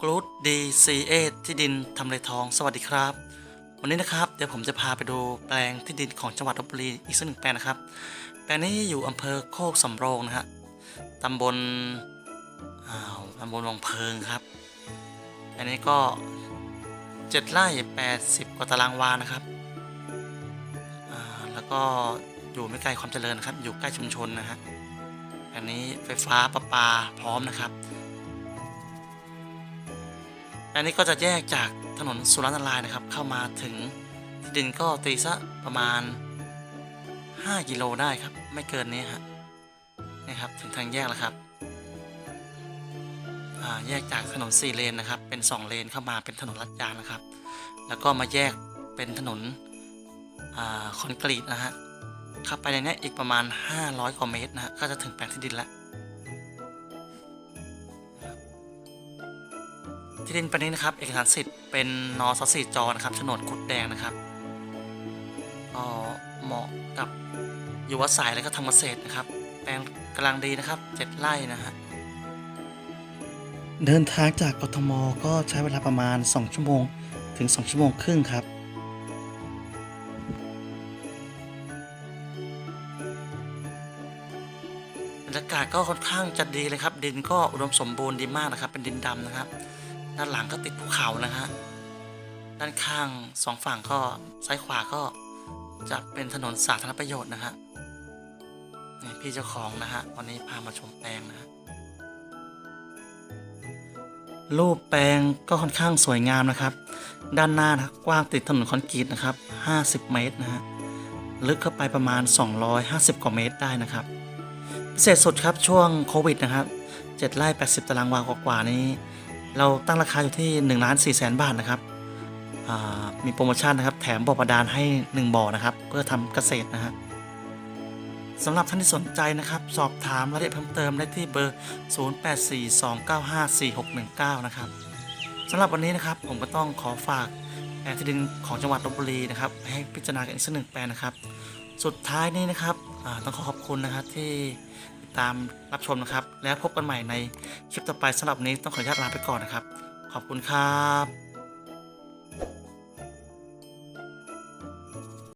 กรูดดีซีเอที่ดินทำเลทองสวัสดีครับ วันนี้นะครับเดี๋ยวผมจะพาไปดูแปลงที่ดินของจังหวัดลบบุรีอีกสักหนึ่งแปลงนะครับ แปลงนี้อยู่อำเภอโคกสำโรงนะฮะตำบลอ้าวตำบลวังเพิงครับอันนี้ก็เจ็ดไร่แปดสิบกว่าตารางวานะครับอ่าแล้วก็อยู่ไม่ไกลความเจริญนะครับ อยู่ใกล้ชุมชนนะฮะอันนี้ไฟฟ้าประปาพร้อมนะครับ อันนี้ก็จะแยกจากถนนสุรนาลายนะครับ เข้ามาถึงที่ดินก็ตีซะประมาณ 5 กิโลได้ครับ ไม่เกินนี้ฮะนี่ครับถึงทางแยกแล้วครับแยกจากถนน4เลนนะครับ เป็น 2 เลนเข้ามาเป็นถนนลาดยางนะครับ แล้วก็มาแยกเป็นถนนอคอนกรีตนะฮะเข้าไปในนี้อีกประมาณ 500กว่าเมตรนะฮะก็จะถึงแปลงที่ดินแล้ว ที่ดินแปลงนี้นะครับเอกสารสิทธิ์เป็นนสสีจอนะครับโฉนดกุดแดงนะครับก็เหมาะกับอยู่อาศัยและก็ทำเกษตรนะครับ แปลงกำลังดีนะครับเจ็ดไร่นะฮะเดินทางจากกทมก็ใช้เวลาประมาณ 2 ชั่วโมงถึง 2 ชั่วโมงครึ่งครับบรรยากาศก็ค่อนข้างจะดีเลยครับ ดินก็อุดมสมบูรณ์ดีมากนะครับ เป็นดินดำนะครับ ด้านหลังก็ติดภูเขานะฮะ ด้านข้างสองฝั่งก็ซ้ายขวาก็จะเป็นถนนสาธารณประโยชน์นะฮะ นี่พี่เจ้าของนะฮะ วันนี้พามาชมแปลงนะฮะ รูปแปลงก็ค่อนข้างสวยงามนะครับ ด้านหน้านะกว้างติดถนนคอนกรีตนะครับ 50 เมตรนะฮะ ลึกเข้าไปประมาณ 250 กว่าเมตรได้นะครับ พิเศษสุดครับช่วงโควิดนะครับ 7ไร่80 ตารางวากว่าๆนี้ เราตั้งราคาอยู่ที่1ล้าน4แสนบาทนะครับมีโปรโมชั่นนะครับ แถมบ่อบาดาลให้ 1บ่อนะครับ เพื่อทำเกษตรนะฮะสำหรับท่านที่สนใจนะครับ สอบถามรายละเอียดเพิ่มเติมได้ที่เบอร์ 0842954619 นะครับสำหรับวันนี้นะครับผมก็ต้องขอฝากแปลงที่ดินของจังหวัดลบบุรีนะครับ ให้พิจารณากันอีกสักหนึ่งแปลงนะครับ สุดท้ายนี้นะครับต้องขอขอบคุณนะครับที่ ตามรับชมนะครับ แล้วพบกันใหม่ในคลิปต่อไปสำหรับนี้ต้องขออนุญาตลาไปก่อนนะครับ ขอบคุณครับ